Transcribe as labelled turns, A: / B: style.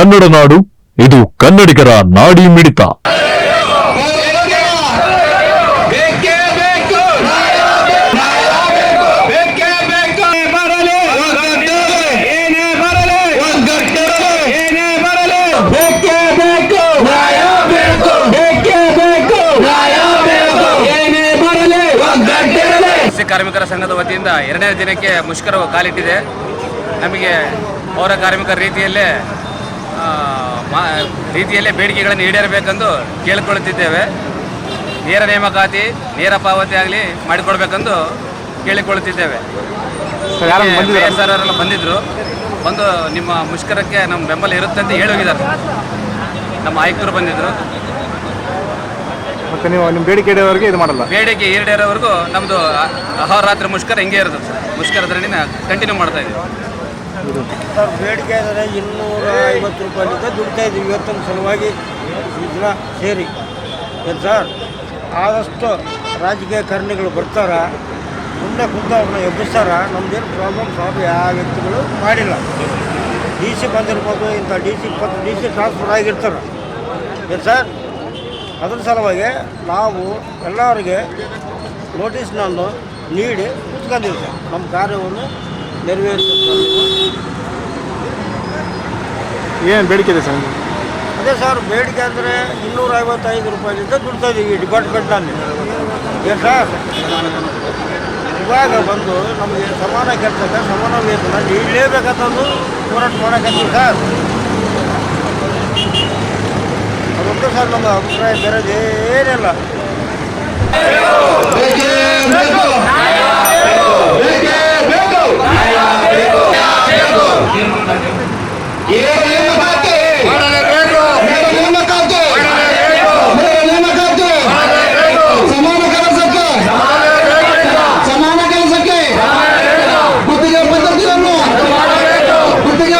A: ಕನ್ನಡ ನಾಡು, ಇದು ಕನ್ನಡಿಗರ ನಾಡಿ ಮಿಡಿತ.
B: ಕಾರ್ಮಿಕರ ಸಂಘದ ವತಿಯಿಂದ ಎರಡನೇ ದಿನಕ್ಕೆ ಮುಷ್ಕರವು ಕಾಲಿಟ್ಟಿದೆ. ನಮಗೆ ಪೌರ ಕಾರ್ಮಿಕರ ರೀತಿಯಲ್ಲೇ ರೀತಿಯಲ್ಲೇ ಬೇಡಿಕೆಗಳನ್ನು ಈಡೇರಬೇಕೆಂದು ಕೇಳಿಕೊಳ್ಳುತ್ತಿದ್ದೇವೆ. ನೇರ ನೇಮಕಾತಿ ನೇರ ಪಾವತಿ ಆಗಲಿ ಮಾಡಿಕೊಡ್ಬೇಕೆಂದು ಕೇಳಿಕೊಳ್ಳುತ್ತಿದ್ದೇವೆ. ಸರ್ ಅವರೆಲ್ಲ ಬಂದಿದ್ದರು? ಬಂದು ನಿಮ್ಮ ಮುಷ್ಕರಕ್ಕೆ ನಮ್ಮ ಬೆಂಬಲ ಇರುತ್ತೆ ಅಂತ ಹೇಳಿ ಹೋಗಿದ್ದಾರೆ. ನಮ್ಮ ಆಯುಕ್ತರು ಬಂದಿದ್ದರು
C: ಮತ್ತೆ ನೀವು ನಿಮ್ಮ ಬೇಡಿಕೆ ಇಡೋವರೆಗೆ ಇದು ಮಾಡಲ್ಲ?
B: ಬೇಡಿಕೆ ಈಡೇರೋವರೆಗೂ ನಮ್ಮದು ಅಹೋರಾತ್ರಿ ಮುಷ್ಕರ ಹಿಂಗೆ ಇರುತ್ತೆ ಸರ್ ಮುಷ್ಕರದ್ರಲ್ಲಿನ ಕಂಟಿನ್ಯೂ ಮಾಡ್ತಾ ಇದ್ದೀವಿ.
D: ಸರ್, ಬೇಡಿಕೆ ಆದರೆ ಇನ್ನೂರ ಐವತ್ತು ರೂಪಾಯಿನಿಂದ ದುಡಿತಾ ಇದ್ದೀವಿ. ಇವತ್ತಿನ ಸಲುವಾಗಿ ಈ ದಿನ ಸೇರಿ. ಸರ್, ಆದಷ್ಟು ರಾಜಕೀಯ ಕಾರಣಿಗಳು ಬರ್ತಾರ? ಸುಮ್ಮನೆ ಕುಂತ ಅವ್ರನ್ನ ಎಬ್ಬಿಸ್ತಾರ? ನಮ್ದೇನು ಪ್ರಾಬ್ಲಮ್ ಸಾಲ್ವ್ ಯಾವ ವ್ಯಕ್ತಿಗಳು ಮಾಡಿಲ್ಲ. ಡಿ ಸಿ ಬಂದಿರ್ಬೋದು, ಇಂಥ ಡಿ ಸಿ ಇಪ್ಪತ್ತು ಡಿ ಸಿ ಟ್ರಾನ್ಸ್ಫರ್ ಆಗಿರ್ತಾರೆ. ಏನು ಸರ್, ಅದ್ರ ಸಲುವಾಗಿ ನಾವು ಎಲ್ಲರಿಗೆ ನೋಟಿಸ್ನನ್ನು ನೀಡಿ ಕುತ್ಕೊಂಡಿವಿ ನಮ್ಮ ಕಾರ್ಯವನ್ನು ನೆರವೇರಿಸುತ್ತಾರೆ.
C: ಏನು ಬೇಡಿಕೆ ಇದೆ ಸರ್?
D: ಅದೇ ಸರ್ ಬೇಡಿಕೆ ಅಂದರೆ ಇನ್ನೂರ ಐವತ್ತೈದು ರೂಪಾಯಿಲಿಂದ ದುಡ್ತಾ ಇದ್ದೀವಿ ಡಿಪಾರ್ಟ್ಮೆಂಟ್ನಲ್ಲಿ ಏನು ಸರ್? ಇವಾಗ ಬಂದು ನಮಗೆ ಸಮಾನ ಕೆಲಸಕ್ಕೆ ಸಮಾನ ವೇತನ ನೀಡಲೇಬೇಕಂತಂದು ಹೋರಾಟ ಮಾಡೋಕ್ಕಂತೀವಿ ಸರ್. ಅದೊಂದು ಸರ್ ನಮ್ಮ ಅಭಿಪ್ರಾಯ ಬೇರೆದು ಏನಿಲ್ಲ
E: ಸಮಾನ ಕೆಲಸಕ್ಕೆ ಸಮಾನ ಕೆಲಸಕ್ಕೆ ಗುತ್ತಿಗೆ ಪದ್ಧತಿಯನ್ನು ಗುತ್ತಿಗೆ